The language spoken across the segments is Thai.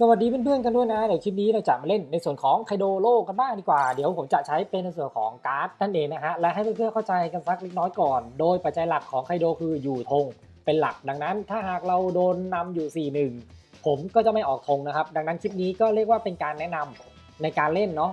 สวัสดีเพื่อนๆกันด้วยนะเดี๋ยวคลิปนี้เราจะมาเล่นในส่วนของไคโดโลกันบ้างดีกว่า เดี๋ยวผมจะใช้เป็นในส่วนของการ์ดนั่นเองนะฮะ และให้เพื่อนๆเข้าใจกันสักเล็กน้อยก่อน โดยปัจจัยหลักของไคโดคืออยู่ธงเป็นหลัก ดังนั้นถ้าหากเราโดนนำอยู่ 4-1 ผมก็จะไม่ออกธงนะครับ ดังนั้นคลิปนี้ก็เรียกว่าเป็นการแนะนำในการเล่นเนาะ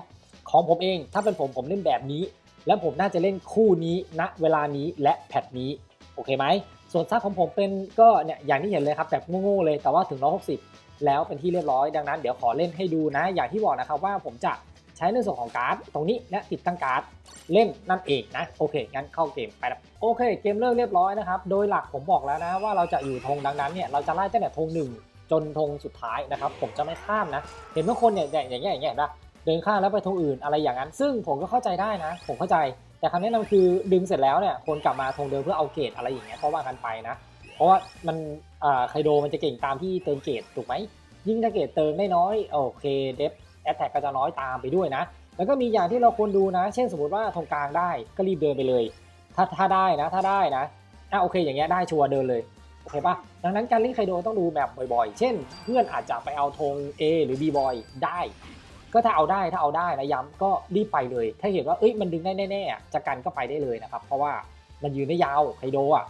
ของผมเอง ถ้าเป็นผมผมเล่นแบบนี้ และผมน่าจะเล่นคู่นี้ณเวลานี้และแพทนี้โอเคไหมส่วนซับของผมเป็นก็เนี่ยอย่างที่เห็นเลยครับแบบโง่ๆเลยแต่ว่าถึง160 แล้วเป็นที่เรียบร้อยดังนั้นเดี๋ยวขอเล่นให้ดูนะ อย่างที่บอกนะครับว่าผมจะใช้ในส่วนของการ์ดตรงนี้และติดตั้งการ์ดเล่นนั่นเองนะโอเคงั้นเข้าเกมไปแล้วโอเค เกมเริ่มเรียบร้อยนะครับโดยหลักผมบอกแล้วนะว่าเราจะอยู่ธงดังนั้นเนี่ยเราจะไล่ตั้งแต่ธงหนึ่งจนธงสุดท้ายนะครับผมจะไม่ข้ามนะ เห็นบางคนเนี่ยอย่างเงี้ยอย่างเงี้ยนะเดินข้ามแล้วไปธงอื่นอะไรอย่างนั้น ซึ่งผมก็เข้าใจได้นะ ผมเข้าใจ แต่คำแนะนำคือดึงเสร็จแล้วเนี่ยควรกลับมาธงเดิมเพื่อเอาเกรดอะไรอย่างเงี้ยเพราะว่ากันไปนะ เพราะว่ามัน ไคโดมันจะเก่งตามที่เติมเกรดถูกไหมยิ่งถ้าเกรดเติมได้น้อยโอเคเดฟแอตแทกก็จะน้อยตามไปด้วยนะ แล้วก็มีอย่างที่เราควรดูนะ เช่นสมมติว่าธงกลางได้ก็รีบเดินไปเลย ถ้าถ้าได้นะถ้าได้นะอะโอเคอย่างเงี้ยได้ชัวร์เดินเลยโอเคปะดังนั้นการเล่นไคโดต้องดูแบบบ่อยๆ เช่น เพื่อนอาจจะไปเอาธง A หรือ B บอยได้ ก็ถ้าเอาได้ถ้าเอาได้นะย้ำก็รีบไปเลย ถ้าเห็นว่าเอ้ยมันดึงได้แน่ๆอะจะกันก็ไปได้เลยนะครับ เพราะว่ามันยืนได้ยาวไคโดอะ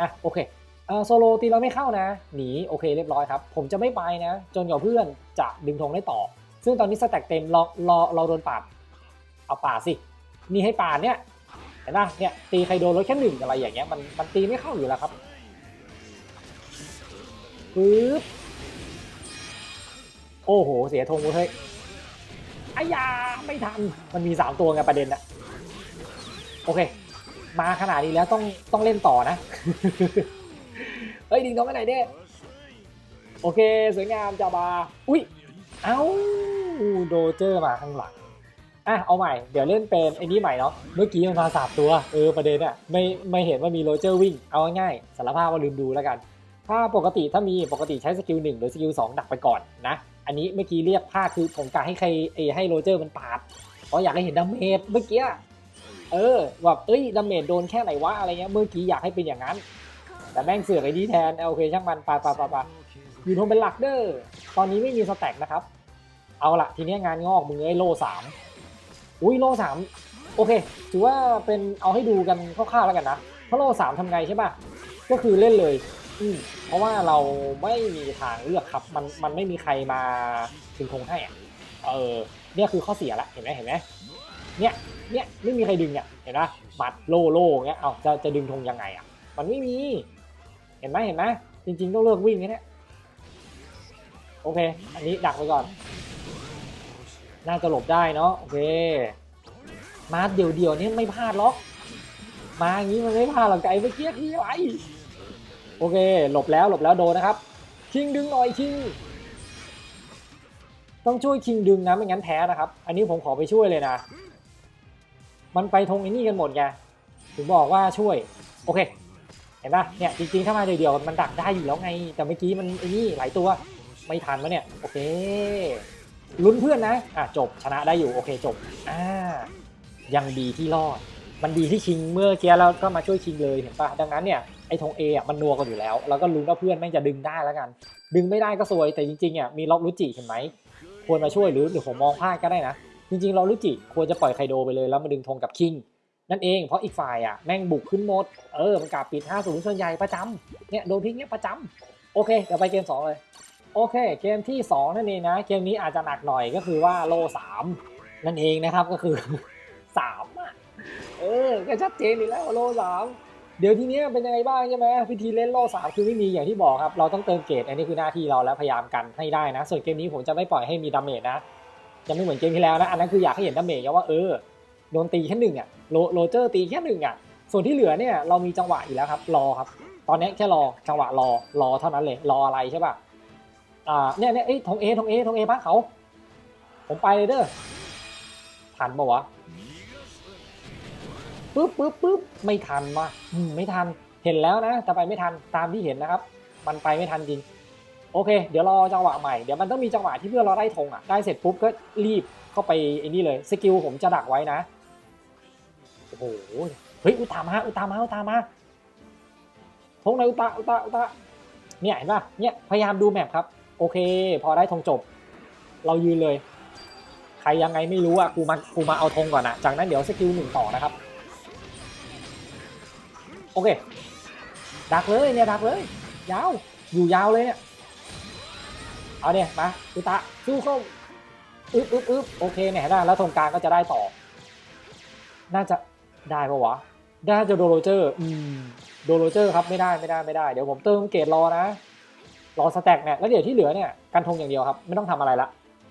อะโอเค เออโซโลตีเราไม่เข้านะ หนีโอเคเรียบร้อยครับ ผมจะไม่ไปนะ จนกว่าเพื่อนจะดึงธงได้ต่อ ซึ่งตอนนี้สแต็กเต็มรอรอเราโดนปาดเอาปาดสิ มีให้ปาดเนี่ยเห็นปะเนี่ยตีใครโดนรถแค่หนึ่งอะไรอย่างเงี้ยมันมันตีไม่เข้าอยู่แล้วครับปึ๊บโอ้โห เสียธงเฮ้ยอายาไม่ทัน มันมีสามตัวไงประเด็นอะโอเค มาขนาดนี้แล้วต้องต้องเล่นต่อนะ เฮ้ยดึงน้องไปไหนเด้โอเค สวยงามจาบา อุ้ย เอ้าโดเจอร์มาข้างหลัง อะ เอาใหม่ เดี๋ยวเล่นเป็นไอ้นี้ใหม่เนาะ เมื่อกี้มันมาสามตัว เออ ประเด็นอะไม่ ไม่เห็นว่ามีโรเจอร์วิ่ง เอาง่ายๆสารภาพว่าลืมดูแล้วกัน ถ้าปกติถ้ามีปกติใช้สกิลหนึ่งหรือสกิลสองดักไปก่อนนะ อันนี้เมื่อกี้เรียกพลาดคือผมกะให้ใครเอให้โรเจอร์มันปาด เพราะอยากให้เห็นดาเมจเมื่อกี้ เออ แบบ เอ้ย ดาเมจโดนแค่ไหนวะ อะไรเงี้ย เมื่อกี้อยากให้เป็นอย่างนั้น แต่แม่งเสือกไอ้นี้แทนโอเคช่างมันปาปาปาปาอยู่ทงเป็นหลักเด้อตอนนี้ไม่มีสแต็กนะครับ เอาละทีนี้งานงอกมึงเอ้ยโลสามอุ้ยโลสามโอเค ถือว่าเป็นเอาให้ดูกันคร่าวๆแล้วกันนะเพราะโลสามทำไงใช่ป่ะก็คือเล่นเลยอืมเพราะว่าเราไม่มีทางเลือกครับ มันมันไม่มีใครมาถึงคงให้อะเออเนี่ยคือข้อเสียละเห็นไหมเห็นไหมเนี่ยเนี่ยไม่มีใครดึงเนี่ยเห็นไหมบัตรโลโลเงี้ยเอาจะจะดึงธงยังไงอะ มันไม่มี ห็นไหมเห็นไหมจริง ๆ ต้องเลิกวิ่งแค่นี้โอเค อันนี้ดักไปก่อน น่าจะหลบได้เนาะโอเค มาเดี่ยวเดียวๆนี่ไม่พลาดหรอก มาอย่างนี้มันไม่พลาดหรอกไก่เมื่อกี้คืออะไรโอเค หลบแล้วหลบแล้วโดนนะครับคิงดึงหน่อยคิง ต้องช่วยคิงดึงนะไม่งั้นแพ้นะครับ อันนี้ผมขอไปช่วยเลยนะ มันไปทงไอ้นี่กันหมดไง ถึงบอกว่าช่วย โอเค ห็นปะเนี่ยจริงๆถ้ามาเดียวๆมันดักได้อยู่แล้วไง แต่เมื่อกี้มันไอ้นี่หลายตัวไม่ทันวะเนี่ยโอเคลุ้นเพื่อนนะอะจบชนะได้อยู่โอเคจบอ่ายังดีที่รอด มันดีที่คิงเมื่อกี้แล้วก็มาช่วยคิงเลยเห็นปะดังนั้นเนี่ยไอ้ธงเออะมันนัวกันอยู่แล้วแล้วก็ลุ้นว่าเพื่อนแม่งจะดึงได้แล้วกัน ดึงไม่ได้ก็ซวยแต่จริงๆอะมีล็อกรุจิเห็นไหมควรมาช่วยหรือหรือผมมองพลาดก็ได้นะ จริงๆล็อกรุจิควรจะปล่อยไคโดไปเลยแล้วมาดึงธงกับคิง นั่นเองเพราะอีกฝ่ายอะแม่งบุกขึ้นหมด เออมันกาปิด 50 ส่วนใหญ่ประจำเนี่ยโดนพลิกเนี่ยประจำโอเคเดี๋ยวไปเกม 2 เลย โอเค เกมที่ 2 นั่นเองนะ เกมนี้อาจจะหนักหน่อยก็คือว่าโล 3 นั่นเองนะครับก็คือ 3อะเออก็ชัดเจนอยู่แล้วว่าโล 3 เดี๋ยวทีเนี้ยเป็นยังไงบ้างใช่ไหมวิธีเล่นโล 3 คือไม่มีอย่างที่บอกครับ เราต้องเติมเกรดอันนี้คือหน้าที่เราแล้วพยายามกันให้ได้นะ ส่วนเกมนี้ผมจะไม่ปล่อยให้มีดาเมจนะจะไม่เหมือนเกมที่แล้วนะอันนั้นคืออยากให้เห็นดาเมจว่าเออโดนตีแค่หนึ่งอะ โรเจอร์ตีแค่หนึ่งอะ ส่วนที่เหลือเนี่ยเรามีจังหวะอยู่แล้วครับ รอครับ ตอนนี้แค่รอจังหวะรอรอเท่านั้นเลย รออะไรใช่ป่ะอ่าเนี่ยเนี่ยเอ้ทงเอทงเอทงเอพักเขา ผมไปเลยเด้อทันปะวะปึ๊บปึ๊บปึ๊บไม่ทันว่ะอืมไม่ทันเห็นแล้วนะแต่ไปไม่ทันตามที่เห็นนะครับ มันไปไม่ทันจริงโอเค เดี๋ยวรอจังหวะใหม่ เดี๋ยวมันต้องมีจังหวะที่เพื่อนเราได้ธงอะ ได้เสร็จปุ๊บก็รีบเข้าไปไอ้นี่เลย สกิลผมจะดักไว้นะ เฮ้ยอุตามาอุตามาอุตามาทงไหนอุตาอุตาอุตาเนี่ยเห็นป่ะเนี่ยพยายามดูแมปครับโอเค พอได้ธงจบ เรายืนเลย ใครยังไงไม่รู้อะกูมากูมาเอาธงก่อนอะจากนั้นเดี๋ยวสกิลหนึ่งต่อนะครับ โอเค ดักเลยเนี่ยดักเลย ยาวอยู่ยาวเลยเนี่ยเอาเนี่ยมาอุตะสู้เข้าอึ๊บอึ๊บอึ๊บโอเคเนี่ยได้แล้วตรงกลางก็จะได้ต่อ น่าจะ ได้ปะวะน่าจะโดโรเจอร์อืมโดโรเจอร์ครับไม่ได้ไม่ได้ไม่ได้ เดี๋ยวผมเติมเกรดรอนะ รอสแต็กเนี่ยแล้วเดี๋ยวที่เหลือเนี่ยกันทงอย่างเดียวครับ ไม่ต้องทำอะไรละ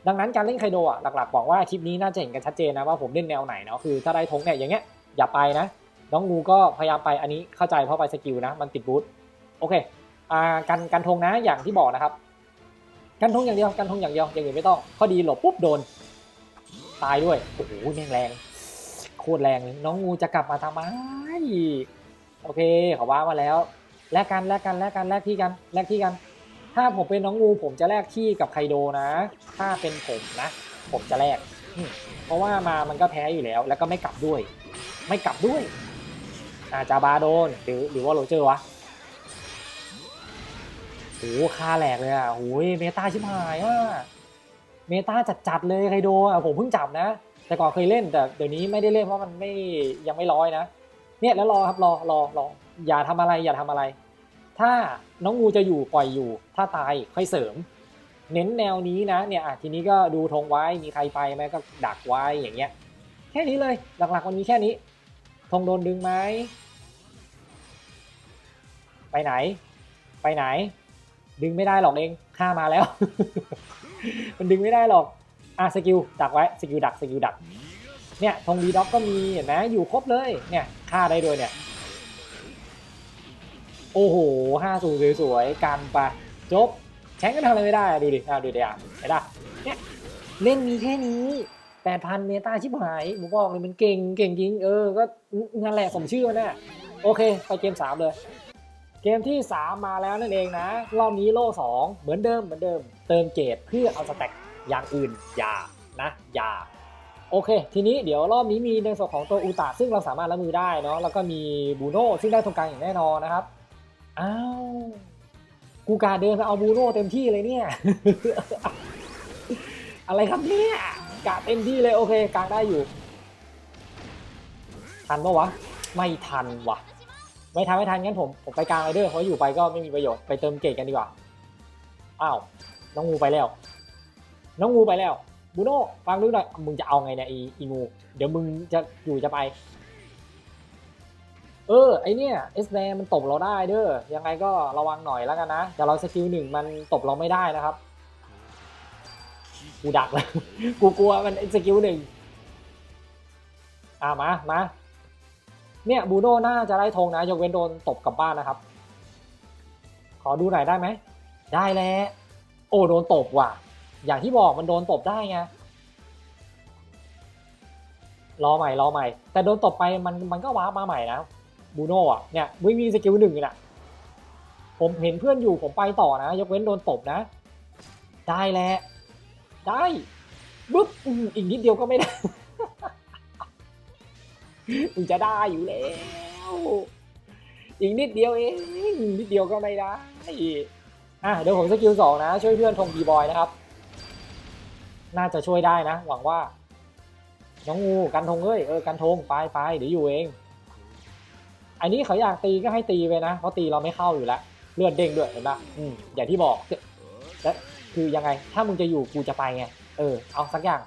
ดังนั้นการเล่นไคโดอะหลักๆบอกว่าคลิปนี้น่าจะเห็นกันชัดเจนนะว่าผมเล่นแนวไหนเนาะคือถ้าได้ธงเนี่ยอย่างเงี้ยอย่าไปนะ น้องงูก็พยายามไปอันนี้เข้าใจเพราะไปสกิลนะมันติดบูทโอเคอ่ากันกันธงนะอย่างที่บอกนะครับ กันธงอย่างเดียวกันธงอย่างเดียวอย่างอื่นไม่ต้องข้อดีหลบปุ๊บโดนตายด้วยโอ้โหแม่งแรง โคตรแรงเลยน้องงูจะกลับมาทำไมโอเคเขาว่ามาแล้วแลกกันแลกกันแลกกันแลกที่กันแลกที่กัน ถ้าผมเป็นน้องงูผมจะแลกที่กับไคโดนะ ถ้าเป็นผมนะ ผมจะแลกเพราะว่ามามันก็แพ้อยู่แล้ว แล้วก็ไม่กลับด้วย ไม่กลับด้วย อาจจะบาโดนหรือหรือว่าโรเจอร์วะโอ้โหค่าแหลกเลยอะโอ้ยเมตาชิบหายอะเมตาจัดๆเลยไคโดอะผมเพิ่งจับนะ แต่ก่อนเคยเล่นแต่เดี๋ยวนี้ไม่ได้เล่นเพราะมันไม่ยังไม่ร้อยนะ เนี่ยแล้วรอครับรอรอรออย่าทำอะไรอย่าทำอะไร ถ้าน้องงูจะอยู่ปล่อยอยู่ ถ้าตายค่อยเสริม เน้นแนวนี้นะเนี่ยอะทีนี้ก็ดูธงไว้มีใครไปไหมก็ดักไว้อย่างเงี้ย แค่นี้เลยหลักๆมันมีแค่นี้ธงโดนดึงไหมไปไหน ไปไหน ดึงไม่ได้หรอกเองฆ่ามาแล้ว มันดึงไม่ได้หรอก อะสกิลดักไว้สกิลดักสกิลดักเนี่ยธงดีด็อกก็มีเห็นไหมอยู่ครบเลยเนี่ยฆ่าได้ด้วยเนี่ยโอ้โหห้าสูสวยๆกันไปจบแชงก็ทำอะไรไม่ได้ดูดิอะดูดิอะเห็นปะเนี่ยเล่นมีแค่นี้แปดพันเมตาชิบหายผมบอกเลยมันเก่งเก่งจริงเออก็นั่นแหละสมชื่อมันแน่โอเค ไปเกมสามเลย เกมที่ 3 มาแล้วนั่นเองนะ รอบนี้โล่2เหมือนเดิมเหมือนเดิม เติมเกรดเพื่อเอาสแต็ก อย่างอื่นอย่านะอย่าโอเค ทีนี้เดี๋ยวรอบนี้มีในส่วนของตัวอูตาซึ่งเราสามารถละมือได้เนาะแล้วก็มีบูโน่ซึ่งได้ตรงกลางอย่างแน่นอนนะครับอ้าวกูการเดินไปเอาบูโน่เต็มที่เลยเนี่ย อะไรครับเนี่ยกะเต็มที่เลยโอเคกลางได้อยู่ ทันปะวะ ไม่ทันวะไม่ทันไม่ทันงั้นผมผมไปกลางไรเดอร์เพราะอยู่ไปก็ไม่มีประโยชน์ไปเติมเกรดกันดีกว่าอ้าวน้องงูไปแล้ว น้องงูไปแล้วบูโน่ฟังดูหน่อยมึงจะเอาไงเนี่ยอีอีงู เดี๋ยวมึงจะอยู่จะไป เออไอเนี่ยเอสแมันตบเราได้เด้อยังไงก็ระวังหน่อยแล้วกันนะแต่เราสกิลหนึ่งมันตบเราไม่ได้นะครับกูดักเลยกูกลัวมันสกิลหนึ่งอ่ามามาเนี่ยบูโน่น่าจะได้ธงนะยกเว้นโดนตบกลับบ้านนะครับ ขอดูหน่อยได้ไหมได้แล้วโอ้โดนตบว่ะ อย่างที่บอกมันโดนตบได้ไงรอใหม่รอใหม่ แต่โดนตบไปมันมันก็ว้ามาใหม่นะบูโน่อะเนี่ยไม่มีสกิลหนึ่งน่ะผมเห็นเพื่อนอยู่ผมไปต่อนะ ยกเว้นโดนตบนะ ได้แล้วได้ปุ๊บอีกนิดเดียวก็ไม่ได้มึงจะได้อยู่แล้ว อีกนิดเดียวเองนิดเดียวก็ไม่ได้อะเดี๋ยวผมสกิลสองนะ ช่วยเพื่อนทงบีบอยนะครับ น่าจะช่วยได้นะ หวังว่า น้องงูกันทงเอ้ยเออกันทงไปไปเดี๋ยวอยู่เอง อันนี้เขาอยากตีก็ให้ตีไปนะเพราะตีเราไม่เข้าอยู่แล้วเลือดเด้งด้วยเห็นปะอืมอย่างที่บอกและคือยังไง ถ้ามึงจะอยู่กูจะไปไงเออเอาสักอย่าง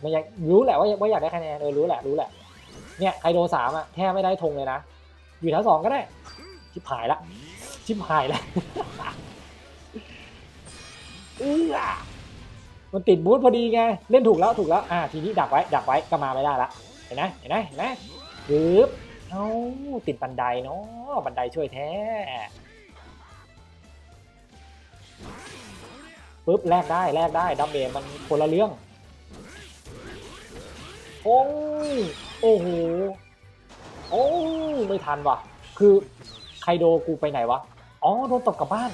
ไม่อยากรู้แหละว่าว่าอยากได้คะแนนเออรู้แหละรู้แหละเนี่ยไคโดสามอะแทบไม่ได้ธงเลยนะอยู่แถวสองก็ได้ ชิบหายละ ชิบหายละ เอื้อ มันติดบูธพอดีไง เล่นถูกแล้วถูกแล้ว อ่า ทีนี้ดักไว้ ดักไว้ก็มาไม่ได้ละ เห็นไหมเห็นไหมเห็นไหมปึ๊บเอาติดบันไดเนาะ บันไดช่วยแท้ ปึ๊บแลกได้แลกได้ดัมเบลมันคนละเรื่อง โอ้ยโอ้โห โอ้ไม่ทันว่ะ คือไคโดกูไปไหนวะ อ๋อโดนตกกลับบ้าน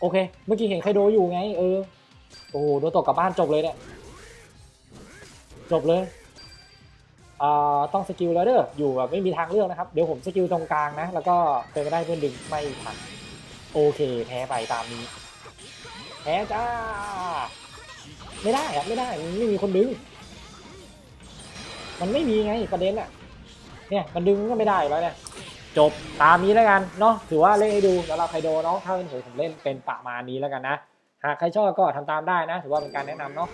โอเค เมื่อกี้เห็นไคโดอยู่ไง เออ โอ้โหโดนตกกลับบ้านจบเลยเนี่ยจบเลยอ่าต้องสกิลแล้วเด้ออยู่แบบไม่มีทางเลือกนะครับ เดี๋ยวผมสกิลตรงกลางนะ แล้วก็เป็นไปได้เพื่อนดึงไม่ทันโอเค แพ้ไปตามนี้ แพ้จ้า ไม่ได้อะไม่ได้มันไม่มีคนดึง มันไม่มีไงประเด็นอะเนี่ยมันดึงก็ไม่ได้แล้วเนี่ยจบตามนี้แล้วกันเนาะถือว่าเล่นให้ดูสำหรับไคโดเนาะถ้าเป็นผมผมเล่นเป็นประมาณนี้แล้วกันนะ หากใครชอบก็ทำตามได้นะ ถือว่าเป็นการแนะนำเนาะ